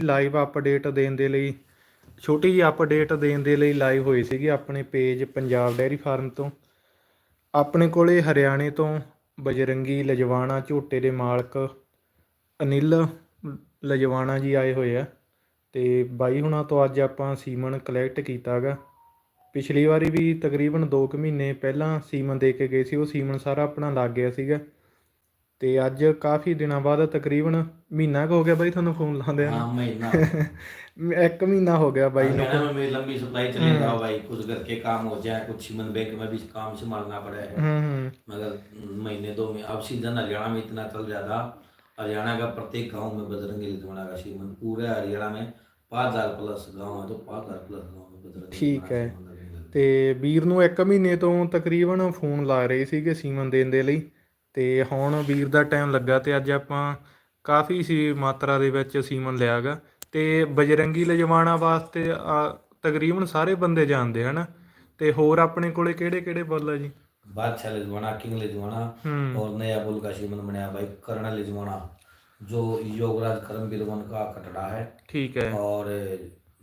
Live update ਦੇਣ ਦੇ ਲਈ, ਛੋਟੀ ਜਿਹੀ ਅਪਡੇਟ ਦੇਣ ਦੇ ਲਈ ਲਾਈਵ ਹੋਈ ਸੀਗੀ ਆਪਣੇ ਪੇਜ ਪੰਜਾਬ ਡੈਰੀ ਫਾਰਮ ਤੋਂ। ਆਪਣੇ ਕੋਲੇ ਹਰਿਆਣੇ ਤੋਂ ਬਜਰੰਗੀ, ਲਜਵਾਣਾ, ਝੋਟੇ ਦੇ ਮਾਲਕ ਅਨਿਲ ਲਜਵਾਣਾ ਜੀ ਆਏ ਹੋਏ ਆ ਤੇ ਬਾਈ ਹੁਣਾਂ ਤੋਂ ਅੱਜ ਆਪਾਂ ਸੀਮਨ ਕਲੈਕਟ ਕੀਤਾਗਾ। ਪਿਛਲੀ ਵਾਰੀ ਵੀ ਤਕਰੀਬਨ 2 ਕੁ ਮਹੀਨੇ ਪਹਿਲਾਂ ਸੀਮਨ ਦੇ ਕੇ ਗਏ ਸੀ, ਉਹ ਸੀਮਨ ਸਾਰਾ ਆਪਣਾ ਲੱਗ ਗਿਆ ਸੀਗਾ। ਤੇ ਅੱਜ ਕਾਫੀ ਦਿਨਾਂ ਬਾਅਦ ਤਕਰੀਬਨ ਮਹੀਨਾ ਕੁ ਹੋ ਗਿਆ ਬਾਈ ਤੁਹਾਨੂੰ ਫੋਨ ਲਾਉਂਦੇ हाँ ਆ महीना ਇੱਕ ਮਹੀਨਾ ਹੋ ਗਿਆ ਬਾਈ ਨੂੰ मेरा में मेरी लंबी सप्लाई चले रहा भाई कुछ घर के काम हो जाए कुछ सीमन बैंक में भी काम संभालना पड़ा है ਹੂੰ ਹੂੰ मगर महीने दो में अब सीजन हरियाणा में इतना चल जाता हरियाणा का प्रत्येक गांव में बजरंगी लिथवाना का सीमन पूरे हरियाणा में पाँच हजार प्लस गांव है तो पाँच हजार प्लस गांव में बजरंगी ठीक लिथवाना है। सीमन लगने लगे। ਤੇ ਵੀਰ ਨੂੰ ਇੱਕ ਮਹੀਨੇ ਤੋਂ ਤਕਰੀਬਨ ਫੋਨ ਲਾ ਰਹੇ ਸੀਗੇ ਸੀਮਨ ਦੇਣ ਦੇ ਲਈ ਤੇ ਹੁਣ ਵੀਰ ਦਾ ਟਾਈਮ ਲੱਗਾ ਤੇ ਅੱਜ ਆਪਾਂ ਕਾਫੀ ਸੀ ਮਾਤਰਾ ਦੇ ਵਿੱਚ ਸੀਮਨ ਲਿਆਗਾ ਤੇ ਬਜਰੰਗੀ ਲਜਵਾਣਾ ਵਾਸਤੇ ਆ, ਤਕਰੀਬਨ ਸਾਰੇ ਬੰਦੇ ਜਾਣਦੇ ਹਨ ਤੇ ਹੋਰ ਆਪਣੇ ਕੋਲੇ ਕਿਹੜੇ ਕਿਹੜੇ ਬੁੱਲ ਆ ਜੀ बादशाह लिजवाना किंग लिजवाना हम्म। और नया बुल का सीमन बनाया भाई कर्ण लिजवाना जो योगराज करम बिलवन का कटड़ा है ਠੀਕ ਹੈ और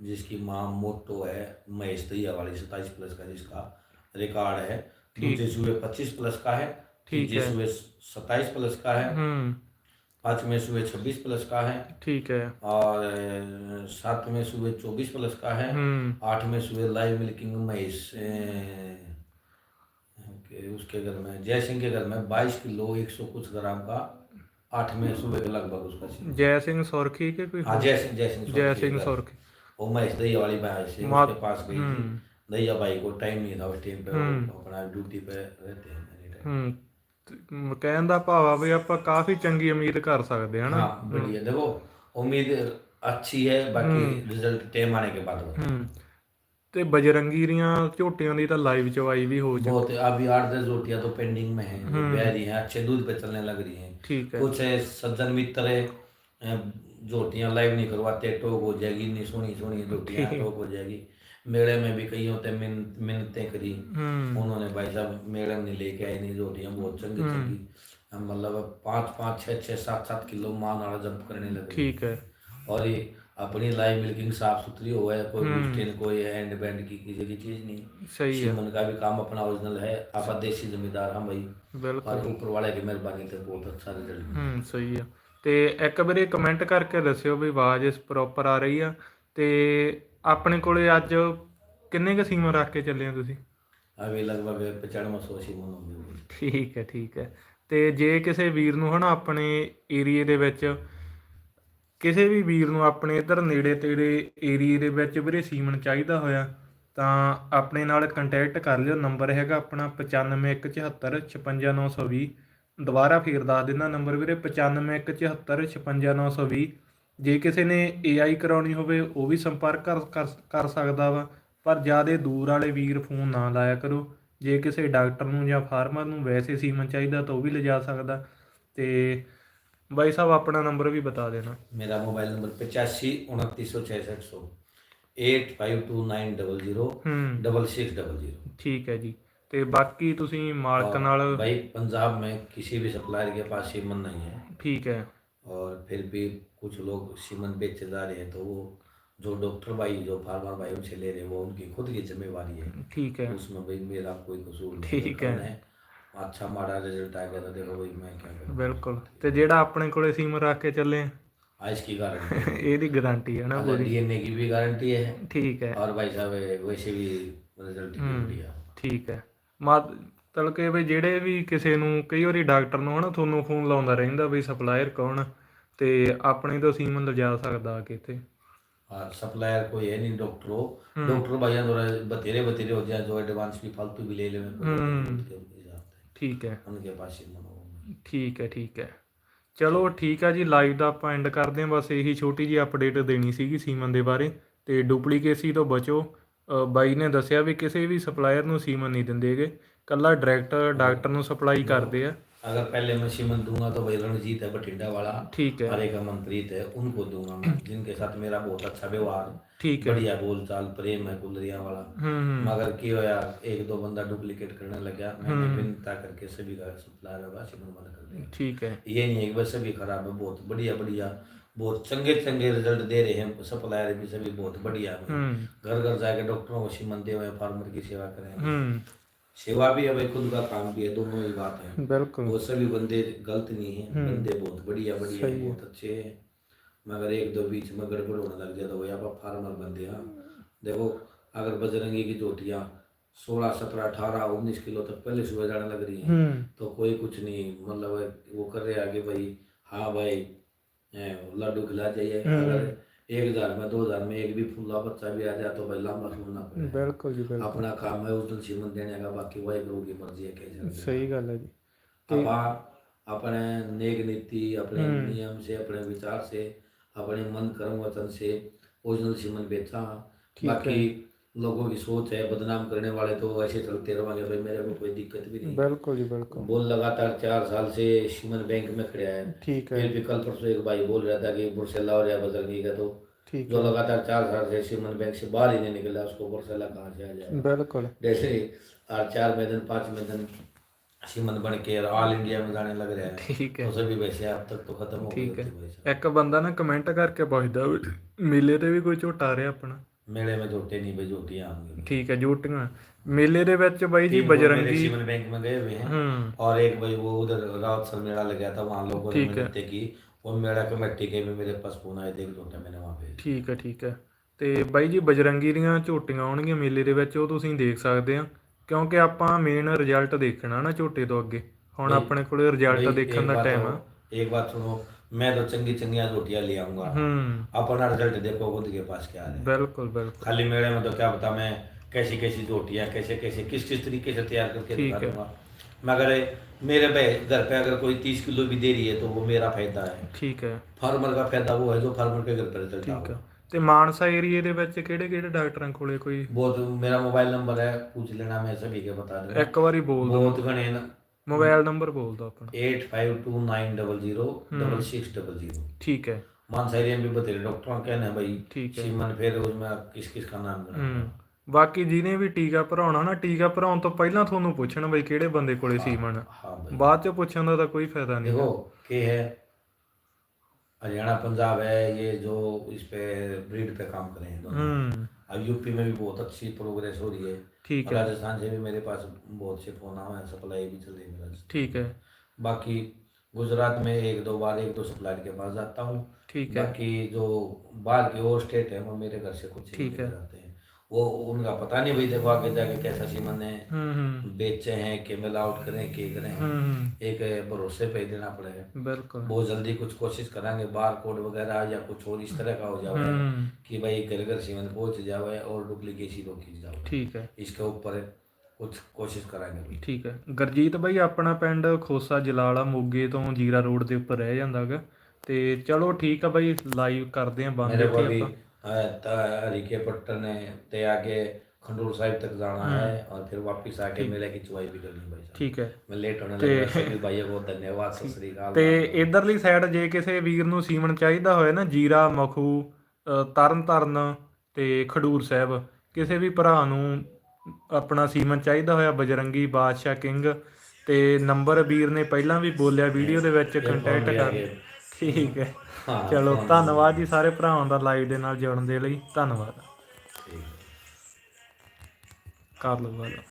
जिसकी माँ मोटो है महेश दैया वाली सत्ताईस प्लस का जिसका रिकॉर्ड है दूसरे सूबे पच्चीस प्लस का है ठीक सुबह सत्ताईस प्लस का है। हम्म। पाँचवें सुबह छब्बीस प्लस का है। ठीक है। और सातवें सुबह चौबीस प्लस का है। हम्म। आठवें सुबह लाइव मिल्किंग महेश उसके घर में जय सिंह के घर में बाईस किलो एक सौ कुछ ग्राम का आठवें सुबह के लगभग उसका जय सिंह सोरखी के कोई हाँ, जय सिंह जय सिंह जय सिंह सोरखी। वो महेश दही वाली भैंस उसके पास गई थी। हम्म। भाई को टाइम नहीं था उस टाइम पे अपना ड्यूटी पे रहते हैं। anytime। ਹੂੰ ਤੇ ਮ- ਕਹਿਣ ਦਾ ਭਾਵ ਆ ਵੀ ਆਪਾਂ ਕਾਫੀ ਚੰਗੀ ਉਮੀਦ ਕਰ ਸਕਦੇ ਹਾਂ ਨਾ हाँ बढ़िया देखो उम्मीद अच्छी है बाकी रिजल्ट टाइम आने के बाद होगा। ਹੂੰ ਤੇ ਬਜਰੰਗੀ ਦੀਆਂ ਝੋਟੀਆਂ ਦੀ ਤਾਂ ਲਾਈਵ ਚਵਾਈ ਵੀ ਹੋ ਚੁੱਕੀ बहुत अभी आठ दस रोटियां तो पेंडिंग में है जो ब्याह हैं अच्छे दूध पे चलने लग रही हैं ਠੀਕ है कुछ है सज्जन मित्र है झोटियाँ लाइव नहीं करवाते टोक हो जाएगी इतनी सोनी सोनी झोटियाँ टोक हो जाएगी मेले में भी कईयों ते मिन मिन्नतें करी उन्होंने भाई साहब मेले में लेके आए नहीं झोटियाँ बहुत चंगी चंगी मतलब पाँच पाँच छः छः सात सात किलो माल नाड़ा जंप करने लगे ठीक है और ये अपनी लाइव मिल्किंग साफ सुथरी हो है कोई मिस्टेन कोई हैंड बैंड की किसी की चीज नहीं सही है मन का भी काम अपना ओरिजिनल है आप देसी जमींदार हम भाई और ऊपर वाले की मेहरबानी से बहुत अच्छा रिजल्ट सही है ਤੇ ਇੱਕ ਵਾਰੀ ਕਮੈਂਟ ਕਰਕੇ ਦੱਸਿਓ ਵੀ ਆਵਾਜ਼ ਇਸ ਪ੍ਰੋਪਰ ਆ ਰਹੀ ਆ। ਤੇ ਆਪਣੇ ਕੋਲੇ ਅੱਜ ਕਿੰਨੇ ਕੁ ਸੀਮਾ ਰੱਖ ਕੇ ਚੱਲੇ ਹੋ ਤੁਸੀਂ? ਅਵੇ ਲਗਭਗ 9500 ਸੀਮਾ ਹੋਊਗੀ ਠੀਕ ਹੈ ਠੀਕ ਹੈ। ਤੇ ਜੇ ਕਿਸੇ ਵੀਰ ਨੂੰ ਹਨਾ ਆਪਣੇ ਏਰੀਏ ਦੇ ਵਿੱਚ ਕਿਸੇ ਵੀ ਵੀਰ ਨੂੰ ਆਪਣੇ ਇਧਰ ਨੇੜੇ ਤੇੜੇ ਏਰੀਏ ਦੇ ਵਿੱਚ ਵੀਰੇ ਸੀਮਨ ਚਾਹੀਦਾ ਹੋਇਆ ਤਾਂ ਆਪਣੇ ਨਾਲ ਕੰਟੈਕਟ ਕਰ ਲਿਓ। ਨੰਬਰ ਹੈਗਾ ਆਪਣਾ 9517756920 ਦੁਬਾਰਾ ਫੇਰ ਦੱਸ ਦਿੰਦਾ ਨੰਬਰ ਵੀਰੇ 9517756920 ਜੇ ਕਿਸੇ ਨੇ AI ਕਰਾਉਣੀ ਹੋਵੇ ਉਹ ਵੀ ਸੰਪਰਕ ਕਰ ਕਰ ਸਕਦਾ ਵਾ ਪਰ ਜਿਆਦੇ ਦੂਰ ਵਾਲੇ ਵੀਰ ਫੋਨ ਨਾ ਲਾਇਆ ਕਰੋ। ਜੇ ਕਿਸੇ ਡਾਕਟਰ ਨੂੰ ਜਾਂ ਫਾਰਮਰ ਨੂੰ ਵੈਸੇ ਸੀਮਨ ਚਾਹੀਦਾ ਤਾਂ ਉਹ ਵੀ ਲਿਜਾ ਸਕਦਾ। ਤੇ ਬਾਈ ਸਾਹਿਬ ਆਪਣਾ ਨੰਬਰ ਵੀ ਬਤਾ ਦੇਣਾ। ਮੇਰਾ ਮੋਬਾਈਲ ਨੰਬਰ 85293660 852900600 ਠੀਕ ਹੈ ਜੀ। ਤੇ ਬਾਕੀ ਤੁਸੀਂ ਮਾਲਕ ਨਾਲ भाई पंजाब में किसी भी सप्लायर के पास सीमन नहीं है ਠੀਕ ਹੈ और फिर भी कुछ लोग सीमन बेचे जा रहे हैं तो वो जो डॉक्टर भाई जो फार्मर भाई उनसे ले रहे हैं वो उनकी खुद की जिम्मेवारी है ਠੀਕ ਹੈ उसमें भाई मेरा कोई कसूर नहीं ठीक है। है अच्छा माड़ा रिजल्ट आ गया तो देखो भाई मैं क्या करूँ ਬਿਲਕੁਲ ਤੇ ਜਿਹੜਾ ਆਪਣੇ ਕੋਲੇ ਸੀਮਨ ਰੱਖ ਕੇ ਚੱਲੇ ਆ, आज की गारंटी ਇਹਦੀ ਗਾਰੰਟੀ ਹੈ ਨਾ ਪੂਰੀ डीएनए की भी गारंटी है ਠੀਕ ਹੈ और भाई साहब वैसे भी रिजल्ट की गारंटी है ਠੀਕ ਹੈ ਮਤਲਬ ਕਿ ਵੀ ਜਿਹੜੇ ਵੀ ਕਿਸੇ ਨੂੰ ਕਈ ਵਾਰੀ ਡਾਕਟਰ ਨੂੰ ਹਨਾ ਤੁਹਾਨੂੰ ਫੋਨ ਲਾਉਂਦਾ ਰਹਿੰਦਾ ਵੀ ਸਪਲਾਇਰ ਕੌਣ ਆ, ਤੇ ਆਪਣੇ ਤੋਂ ਸੀਮਨ ਲਿਜਾ ਸਕਦਾ ਆ ਕੇ ਇੱਥੇ और सप्लायर कोई है नहीं डॉक्टर हो डॉक्टर भैया थोड़ा बतेरे बतेरे हो जाए जो एडवांस भी फालतू भी ले ले ਠੀਕ ਹੈ उनके पास ही मन हो ਠੀਕ ਹੈ ਠੀਕ ਹੈ ਚਲੋ ਠੀਕ ਆ ਜੀ ਲਾਈਵ ਦਾ ਆਪਾਂ ਐਂਡ ਕਰਦੇ ਹਾਂ ਬਸ ਇਹੀ ਛੋਟੀ ਜੀ ਅਪਡੇਟ ਦੇਣੀ ਸੀਗੀ ਸੀਮਨ ਦੇ ਬਾਰੇ ਤੇ ਡੁਪਲੀਕੇਸੀ ਤੋਂ ਬਚੋ ਅ, ਬਾਈ ਨੇ ਦੱਸਿਆ ਵੀ ਕਿਸੇ ਵੀ ਸਪਲਾਇਰ ਨੂੰ ਸੀਮਨ ਨਹੀਂ ਦਿੰਦੇਗੇ ਕੱਲਾ ਡਾਇਰੈਕਟ ਡਾਕਟਰ ਨੂੰ ਸਪਲਾਈ ਕਰਦੇ ਆ अगर पहले मैं सीमन दूंगा तो भाई रणजीत है बठिंडा वाला ਠੀਕ ਹੈ हरे का मंत्री थे उनको दूंगा मैं जिनके साथ मेरा बहुत अच्छा व्यवहार ਠੀਕ ਹੈ बढ़िया बोल चाल प्रेम है गुलरिया वाला ਹੂੰ हम्म, हम्म। मगर की होया एक दो बंदा डुप्लीकेट करने लग गया मैंने विनता करके सभी का सप्लायर होगा सीमन बंद कर दिया ਠੀਕ ਹੈ ये नहीं है कि बस सभी खराब है बहुत बढ़िया बढ़िया बहुत चंगे चंगे रिज़ल्ट दे रहे हैं। सप्लायर भी सभी बहुत बढ़िया घर घर जाके डॉक्टरों को सीमन दे हुए फार्मर की सेवा करें हम्म। सेवा भी है भाई खुद का काम भी है दोनों ही बात है। बिल्कुल। वो सभी बंदे गलत नहीं है। हम्म। बंदे बहुत बढ़िया बढ़िया है। बहुत अच्छे हैं। मगर एक दो बीच में गड़बड़ होने लग जाए तो फार्मर बंदे हाँ। देखो अगर बजरंगी की चोटियाँ सोलह सत्रह अठारह उन्नीस किलो तक पहले सुबह जाने लग रही हैं हम्म। तो कोई कुछ नहीं। मतलब वो कर रहे आगे भाई हाँ भाई ए, लड्डू खिला चाहिए हम्म। अगर एक हजार में दो हजार में एक भी फुल्ला बच्चा भी आ जाए तो भाई लंबा सुनना पड़ेगा बिल्कुल जी बिल्कुल अपना काम है उस दिन सीमन देने का बाकी वही गुरु की मर्जी है कैसे सही गल है जी ਆਪਾਂ अपने नेक नीति अपने हम्म। नियम से अपने विचार से अपने मन कर्म वचन से ओरिजिनल सीमन बेचा ठीक बाकी लोगों की सोच है बदनाम करने वाले तो ऐसे चलते रहेंगे भाई मेरे को कोई दिक्कत भी नहीं बिल्कुल जी बिल्कुल बोल लगातार चार साल से सीमन बैंक में खड़े है ठीक है फिर भी कल परसों एक भाई बोल रहा था कि बुरसेला हो जाए बजरंगी का तो ठीक जो है लगातार चार साल से सीमन बैंक से बाहर ही नहीं निकला उसको बुरसेला कहाँ से आ जाए बिल्कुल जैसे और चार में दिन पाँच में दिन सीमन बन के ऑल इंडिया में जाने लग रहे हैं ठीक है तो सभी वैसे अब तक तो खत्म हो गए ठीक है थे भाई साहब। ਇੱਕ ਬੰਦਾ ਨਾ ਕਮੈਂਟ ਕਰਕੇ ਪੁੱਛਦਾ ਵੀ ਮੇਲੇ ਤੇ ਵੀ ਕੋਈ ਝੋਟਾ ਰਿਹਾ ਆਪਣਾ मेले में जोटे नहीं भाई जोटियाँ होंगी ਠੀਕ ਹੈ ਜੋਟੀਆਂ ਮੇਲੇ ਦੇ ਵਿੱਚ ਬਾਈ ਜੀ तीन लोग मेरे ਬਜਰੰਗੀ सीमन बैंक में गए हुए हैं ਹੂੰ और एक भाई वो उधर रावत सर मेला लग गया था वहाँ लोगों ने ठीक है। मिलते की वो मेला कमेटी के भी मेरे पास फोन आए थे कि जोटा मैंने वहाँ पे ਠੀਕ ਹੈ ਠੀਕ ਹੈ ਤੇ ਬਾਈ ਜੀ ਬਜਰੰਗੀ ਦੀਆਂ ਝੋਟੀਆਂ ਆਉਣਗੀਆਂ ਮੇਲੇ ਦੇ ਵਿੱਚ ਉਹ ਤੁਸੀਂ ਦੇਖ ਸਕਦੇ ਆ ਕਿਉਂਕਿ ਆਪਾਂ ਮੇਨ ਰਿਜ਼ਲਟ ਦੇਖਣਾ ਨਾ ਝੋਟੇ ਤੋਂ ਅੱਗੇ ਹੁਣ भाई- ਆਪਣੇ ਕੋਲੇ ਰਿਜ਼ਲਟ भाई, ਦੇਖਣ एक ਦਾ बात ਟਾਈਮ तो- ਆ एक बात सुनो मैं तो चंगी चंगिया रोटियां ले आऊंगा अपना रिजल्ट देखो खुद के पास क्या है बिल्कुल बिल्कुल खाली मेरे में तो क्या बता मैं कैसी कैसी रोटियां कैसे कैसे किस किस तरीके से तैयार करके दिखा दूंगा मैं अगर मेरे पे घर पे अगर कोई तीस किलो भी दे रही है तो वो मेरा फायदा है ਠੀਕ ਹੈ ਫਾਰਮਰ ਦਾ ਫਾਇਦਾ ਉਹ ਹੈ ਜੋ ਫਾਰਮਰ ਦੇ ਘਰ ਪਰ ਚਲਦਾ ਠੀਕ ਹੈ ਤੇ ਮਾਨਸਾ ਏਰੀਏ ਦੇ ਵਿੱਚ ਕਿਹੜੇ ਕਿਹੜੇ ਡਾਕਟਰਾਂ ਕੋਲੇ ਕੋਈ ਬਹੁਤ मेरा मोबाइल नंबर है पूछ लेना मैं सभी के बता दूंगा ਇੱਕ ਵਾਰੀ ਬੋਲ ਦੋ ਬਹੁਤ घने ਮੋਬਾਈਲ ਨੰਬਰ ਬੋਲ ਦਿਓ ਆਪਣਾ eight five two nine double zero double six double zero ਠੀਕ ਹੈ मानसा एरिया में भी बतेरे डॉक्टरों का कहना है भाई ठीक है। सीमन फिर उसमें किस किस का नाम ਹੂੰ करना ਬਾਕੀ ਜਿਹਨੇ ਵੀ ਟੀਕਾ ਭਰਾਉਣਾ ਨਾ ਟੀਕਾ ਭਰਾਉਣ ਤੋਂ ਪਹਿਲਾਂ ਤੁਹਾਨੂੰ ਪੁੱਛਣ ਬਈ ਕਿਹੜੇ ਬੰਦੇ ਕੋਲੇ ਸੀਮਨ ਆ। हाँ भाई ਬਾਅਦ ਚ ਪੁੱਛਣ ਦਾ ਤਾਂ ਕੋਈ ਫਾਇਦਾ ਨਹੀਂ देखो के है हरियाणा पंजाब है ये जो इस पे ब्रीड पे काम कर रहे हैं दोनों ਹੂੰ अब यूपी में भी बहुत अच्छी प्रोग्रेस हो रही है ठीक है। राजस्थान से भी मेरे पास बहुत से फ़ोन आए हैं सप्लाई भी चल रही है ठीक है। बाकी गुजरात में एक दो बार एक दो सप्लाई के पास जाता हूँ। ठीक है। बाकी जो बाहर की और स्टेट है वो मेरे घर से कुछ ठीक है। लेके जाते हैं वो उनका पता नहीं भाई देखो आगे जाके कैसा सीमन है ਹੂੰ ਹੂੰ बेचे हैं कि मिल आउट करें के करें ਹੂੰ हम्म, एक भरोसे पे ही देना पड़ेगा ਬਿਲਕੁਲ बहुत जल्दी कुछ कोशिश करेंगे बार कोड वगैरह या कुछ और इस तरह का हो जाए ਹੂੰ कि भाई घर घर सीमन पहुंच जावे और डुप्लीकेसी रोकी जावे ਠੀਕ ਹੈ इसके ऊपर कुछ कोशिश करेंगे भाई ਠੀਕ ਹੈ ਗੁਰਜੀਤ ਬਾਈ ਆਪਣਾ ਪਿੰਡ ਖੋਸਾ ਜਲਾਲਾ ਮੋਗੇ ਤੋਂ ਜੀਰਾ ਰੋਡ ਦੇ ਉੱਪਰ ਰਹਿ ਜਾਂਦਾਗਾ ਤੇ ਚਲੋ ਠੀਕ ਆ ਬਾਈ ਲਾਈਵ ਕਰਦੇ ਆ ਬੰਦ मेरे को ਇੱਥੇ भी ਆਪਾਂ हरिके पट्टन ते आके खंडूर साहिब तक जाना हम्म। है और फिर वापस आके मेले की चुवाई भी करनी भाई साहब ਠੀਕ ਹੈ मैं लेट होने ते- लगा सभी भाइयों को धन्यवाद सत श्री अकाल ਤੇ ਇਧਰਲੀ ਸਾਈਡ ਜੇ ਕਿਸੇ ਵੀਰ ਨੂੰ ਸੀਮਨ ਚਾਹੀਦਾ ਹੋਏ ਨਾ ਜੀਰਾ ਮਖੂ ਅ, ਤਰਨ ਤਾਰਨ ਤੇ ਖਡੂਰ ਸਾਹਿਬ ਕਿਸੇ ਵੀ ਭਰਾ ਨੂੰ ਆਪਣਾ ਸੀਮਨ ਚਾਹੀਦਾ ਹੋਇਆ ਬਜਰੰਗੀ ਬਾਦਸ਼ਾਹ ਕਿੰਗ ਤੇ ਨੰਬਰ ਵੀਰ ਨੇ ਪਹਿਲਾਂ ਵੀ ਬੋਲਿਆ ਵੀਡੀਓ ਦੇ ਵਿੱਚ ਕੰਟੈਕਟ ਵੀ ਆ ਕਰ ਗਏ। ਠੀਕ ਹੈ। ਚਲੋ ਧੰਨਵਾਦ। ਜੀ ਸਾਰੇ ਭਰਾਵਾਂ ਦਾ ਲਾਈਵ ਦੇ ਨਾਲ ਜੁੜਨ ਦੇ ਲਈ। ਧੰਨਵਾਦ। ਕਰ ਲਓ ਗੱਲ